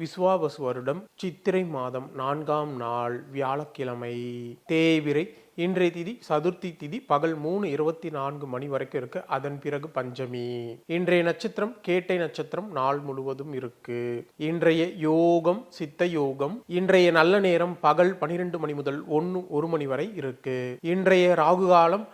விஸ்வாவசு வருடம் சித்திரை மாதம் நான்காம் நாள் வியாழக்கிழமை. தேவிரை இன்றைய திதி சதுர்த்தி திதி பகல் மூணு இருபத்தி நான்கு மணி வரைக்கும் இருக்கு. அதன் பிறகு பஞ்சமி. இன்றைய நட்சத்திரம் கேட்டை நட்சத்திரம் நாள் முழுவதும் இருக்கு. இன்றைய யோகம் சித்த யோகம் இன்றைய நல்ல நேரம் பகல் பனிரெண்டு மணி முதல் ஒன்று ஒரு மணி வரை இருக்கு. இன்றைய ராகு காலம்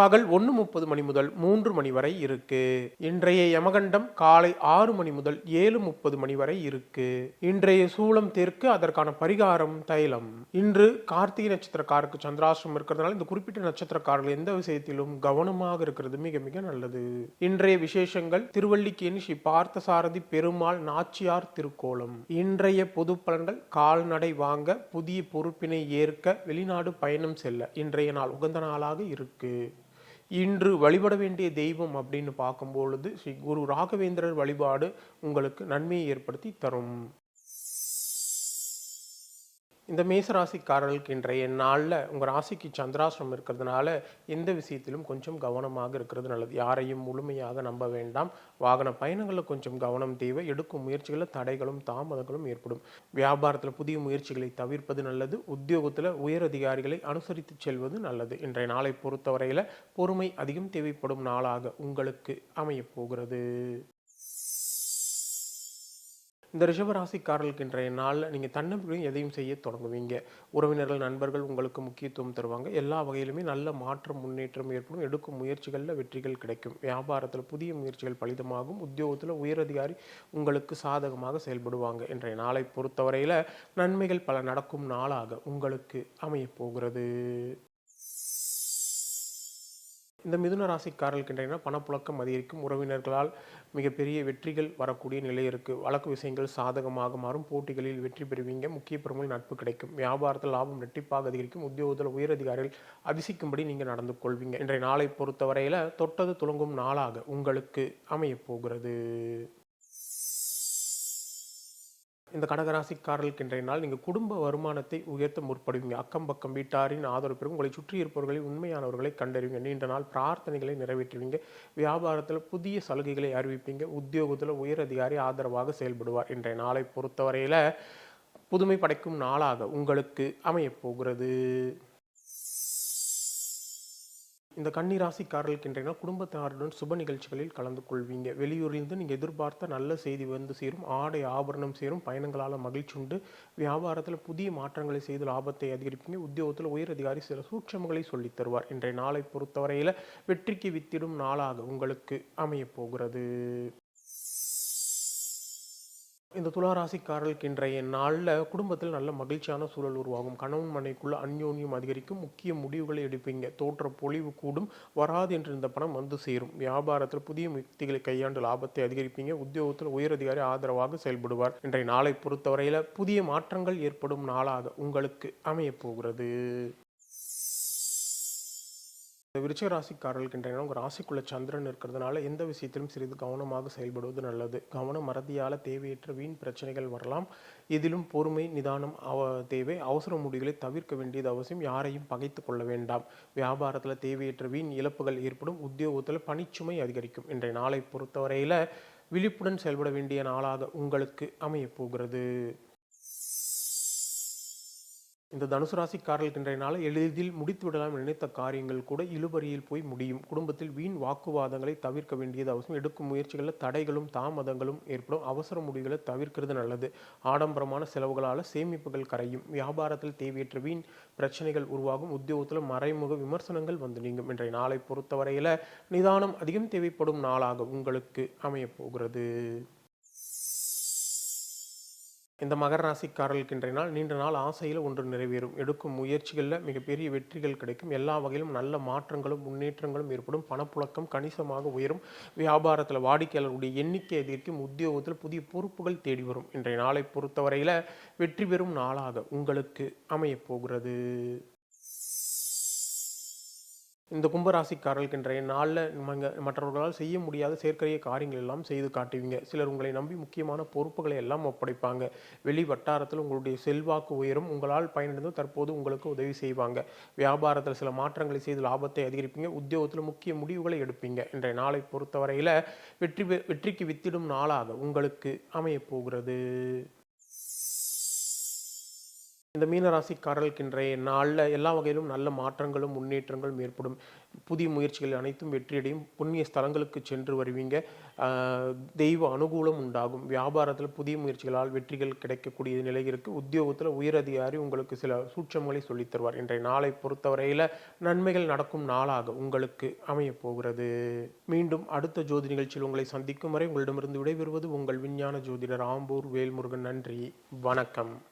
பகல் ஒன்று முப்பது மணி முதல் மூன்று மணி வரை இருக்கு. இன்றைய யமகண்டம் காலை ஆறு மணி முதல் ஏழு முப்பது மணி வரை இருக்கு. இன்றைய சூளம் தெற்கு அதற்கான பரிகாரம் தைலம். இன்று கார்த்திகை நட்சத்திரக்காருக்கு சந்திராசிரம் இருக்கிறதுனால இந்த குறிப்பிட்ட நட்சத்திரக்காரர்கள் எந்த விஷயத்திலும் கவனமாக இருக்கிறது மிக மிக நல்லது. இன்றைய விசேஷங்கள் திருவல்லிக்கேணி ஸ்ரீ பார்த்தசாரதி பெருமாள் நாச்சியார் திருக்கோலம். இன்றைய பொது பலன்கள் கால்நடை வாங்க புதிய பொறுப்பினை ஏற்க வெளிநாடு பயணம் செல்ல இன்றைய நாள் உகந்த நாளாக இருக்கு. இன்று வழிபட வேண்டிய தெய்வம் அப்படின்னு பார்க்கும்பொழுது ஸ்ரீ குரு ராகவேந்திரர் வழிபாடு உங்களுக்கு நன்மையை ஏற்படுத்தி தரும். இந்த மேசராசிக்காரர்களுக்கு இன்றைய நாளில் உங்கள் ராசிக்கு சந்திராசிரமம் இருக்கிறதுனால எந்த விஷயத்திலும் கொஞ்சம் கவனமாக இருக்கிறது நல்லது. யாரையும் முழுமையாக நம்ப வேண்டாம். வாகன பயணங்களில் கொஞ்சம் கவனம் தேவை. எடுக்கும் முயற்சிகளில் தடைகளும் தாமதங்களும் ஏற்படும். வியாபாரத்தில் புதிய முயற்சிகளை தவிர்ப்பது நல்லது. உத்தியோகத்தில் உயர் அதிகாரிகளை அனுசரித்து செல்வது நல்லது. இன்றைய நாளை பொறுத்தவரையில் பொறுமை அதிகம் தேவைப்படும் நாளாக உங்களுக்கு அமையப் போகிறது. இந்த ரிஷபராசிக்காரர்களுக்கு இன்றைய நாளில் நீங்கள் தன்னம்பிக்கையும் எதையும் செய்ய தொடங்குவீங்க. உறவினர்கள் நண்பர்கள் உங்களுக்கு முக்கியத்துவம் தருவாங்க. எல்லா வகையிலுமே நல்ல மாற்றம் முன்னேற்றம் ஏற்படும். எடுக்கும் முயற்சிகளில் வெற்றிகள் கிடைக்கும். வியாபாரத்தில் புதிய முயற்சிகள் பலிதமாகும். உத்தியோகத்தில் உயரதிகாரி உங்களுக்கு சாதகமாக செயல்படுவாங்க. இன்றைய நாளை பொறுத்தவரையில் நன்மைகள் பல நடக்கும் நாளாக உங்களுக்கு அமையப் போகிறது. இந்த மிதுன ராசிக்காரர்களுக்கு இன்றைய பணப்புழக்கம் அதிகரிக்கும். உறவினர்களால் மிகப்பெரிய வெற்றிகள் வரக்கூடிய நிலை இருக்குது வழக்கு விஷயங்கள் சாதகமாக மாறும். போட்டிகளில் வெற்றி பெறுவீங்க. முக்கிய பெருமையில் நட்பு கிடைக்கும். வியாபாரத்தில் லாபம் ரெட்டிப்பாக அதிகரிக்கும். உத்தியோகத்தில் உயர் அதிகாரிகள் அதிசிக்கும்படி நீங்கள் நடந்து கொள்வீங்க. இன்றைய நாளை பொறுத்தவரையில் தொட்டது துளங்கும் நாளாக உங்களுக்கு அமையப் போகிறது. இந்த கடகராசிக்காரர்களுக்கு இன்றைய நாள் நீங்கள் குடும்ப வருமானத்தை உயர்த்த முற்படுவீங்க. அக்கம் பக்கம் வீட்டாரின் ஆதரவு பெறும். உங்களை சுற்றி இருப்பவர்களை உண்மையானவர்களை கண்டறிவீங்க. நீண்ட நாள் பிரார்த்தனைகளை நிறைவேற்றுவீங்க. வியாபாரத்தில் புதிய சலுகைகளை அறிவிப்பீங்க. உத்தியோகத்தில் உயர் அதிகாரி ஆதரவாக செயல்படுவார். இன்றைய நாளை பொறுத்தவரையில் புதுமை படைக்கும் நாளாக உங்களுக்கு அமையப் போகிறது. இந்த கன்னிராசிக்காரர்களுக்கு இன்றைய குடும்பத்தாருடன் சுப நிகழ்ச்சிகளில் கலந்து கொள்வீங்க. வெளியூரிலிருந்து நீங்கள் எதிர்பார்த்த நல்ல செய்தி வந்து சேரும். ஆடை ஆபரணம் சேரும். பயணங்களால் மகிழ்ச்சி உண்டு. வியாபாரத்தில் புதிய மாற்றங்களை செய்து லாபத்தை அதிகரிப்பீங்க. உத்தியோகத்தில் உயர் அதிகாரி சில சூட்சமங்களை சொல்லித் தருவார். இன்றைய நாளை பொறுத்தவரையில் வெற்றிக்கு வித்திடும் நாளாக உங்களுக்கு அமையப் போகிறது. இந்த துளாராசிக்காரர்களுக்கு இன்றைய நாளில் குடும்பத்தில் நல்ல மகிழ்ச்சியான சூழல் உருவாகும். கணவன் மனைக்குள்ள அந்யோன்யம் அதிகரிக்கும். முக்கிய முடிவுகளை எடுப்பீங்க. தோற்ற பொழிவு கூடும். வராது என்று இந்த பணம் வந்து சேரும். வியாபாரத்தில் புதிய யுக்திகளை கையாண்டு லாபத்தை அதிகரிப்பீங்க. உத்தியோகத்தில் உயரதிகாரி ஆதரவாக செயல்படுவார். இன்றைய நாளை பொறுத்தவரையில் புதிய மாற்றங்கள் ஏற்படும் நாளாக உங்களுக்கு அமையப் போகிறது. இந்த விருச்சிக ராசிக்காரர்களுக்கு இன்றைய உங்கள் ராசிக்குள்ள சந்திரன் இருக்கிறதுனால எந்த விஷயத்திலும் சிறிது கவனமாக செயல்படுவது நல்லது. கவனம் மறதியால் தேவையற்ற வீண் பிரச்சனைகள் வரலாம். இதிலும் பொறுமை நிதானம் அவ தேவை. அவசர முடிவுகளை தவிர்க்க வேண்டியது அவசியம். யாரையும் பகைத்து கொள்ள வேண்டாம். வியாபாரத்தில் தேவையற்ற வீண் இழப்புகள் ஏற்படும். உத்தியோகத்தில் பணிச்சுமை அதிகரிக்கும். இன்றைய நாளை பொறுத்தவரையில் விழிப்புடன் செயல்பட வேண்டிய நாளாக உங்களுக்கு அமையப் போகிறது. இந்த தனுசு ராசிக்காரர்களுக்கு இன்றைய நாளை எளிதில் முடித்து விடலாம் நினைத்த காரியங்கள் கூட இழுபறியில் போய் முடியும். குடும்பத்தில் வீண் வாக்குவாதங்களை தவிர்க்க வேண்டியது அவசியம். எடுக்கும் முயற்சிகளில் தடைகளும் தாமதங்களும் ஏற்படும். அவசர முடிவுகளை தவிர்க்கிறது நல்லது. ஆடம்பரமான செலவுகளால் சேமிப்புகள் கரையும். வியாபாரத்தில் தேவையற்ற வீண் பிரச்சனைகள் உருவாகும். உத்தியோகத்தில் மறைமுக விமர்சனங்கள் வந்து நீங்கும். இன்றைய நாளை பொறுத்தவரையில் நிதானம் அதிகம் தேவைப்படும் நாளாக உங்களுக்கு அமையப் போகிறது. இந்த மகர ராசிக்காரர்களுக்கு இன்றைய நாள் நீண்ட நாள் ஆசையில் ஒன்று நிறைவேறும். எடுக்கும் முயற்சிகளில் மிகப்பெரிய வெற்றிகள் கிடைக்கும். எல்லா வகையிலும் நல்ல மாற்றங்களும் முன்னேற்றங்களும் ஏற்படும். பணப்புழக்கம் கணிசமாக உயரும். வியாபாரத்தில் வாடிக்கையாளர்களுடைய எண்ணிக்கை அதிகரிக்கும். உத்தியோகத்தில் புதிய பொறுப்புகள் தேடி வரும். இன்றைய நாளை பொறுத்தவரையில் வெற்றி பெறும் நாளாக உங்களுக்கு அமையப் போகிறது. இந்த கும்பராசிக்காரர்களுக்கு இன்றைய நாளில் மற்றவர்களால் செய்ய முடியாத செயற்கரிய காரியங்கள் எல்லாம் செய்து காட்டுவீங்க. சிலர் உங்களை நம்பி முக்கியமான பொறுப்புகளை எல்லாம் ஒப்படைப்பாங்க. வெளி வட்டாரத்தில் உங்களுடைய செல்வாக்கு உயரும். உங்களால் பயனடைந்து தற்போது உங்களுக்கு உதவி செய்வாங்க. வியாபாரத்தில் சில மாற்றங்களை செய்து லாபத்தை அதிகரிப்பீங்க. உத்தியோகத்தில் முக்கிய முடிவுகளை எடுப்பீங்க. இன்றைய நாளை பொறுத்தவரையில் வெற்றி பெ- வெற்றிக்கு வித்திடும் நாளாக உங்களுக்கு அமையப்போகிறது இந்த மீனராசிக்காரர்களுக்கு இன்றைய நாளில் எல்லா வகையிலும் நல்ல மாற்றங்களும் முன்னேற்றங்களும் ஏற்படும். புதிய முயற்சிகள் அனைத்தும் வெற்றியடையும். புண்ணிய ஸ்தலங்களுக்கு சென்று வருவீங்க. தெய்வ அனுகூலம் உண்டாகும். வியாபாரத்தில் புதிய முயற்சிகளால் வெற்றிகள் கிடைக்கக்கூடிய நிலை இருக்குது உத்தியோகத்தில் உயரதிகாரி உங்களுக்கு சில சூட்சங்களை சொல்லித் தருவார். இன்றைய நாளை பொறுத்தவரையில் நன்மைகள் நடக்கும் நாளாக உங்களுக்கு அமையப் போகிறது. மீண்டும் அடுத்த ஜோதி நிகழ்ச்சியில் உங்களை சந்திக்கும் வரை உங்களிடமிருந்து விடைபெறுவது உங்கள் விஞ்ஞான ஜோதிடர் ஆம்பூர் வேல்முருகன். நன்றி. வணக்கம்.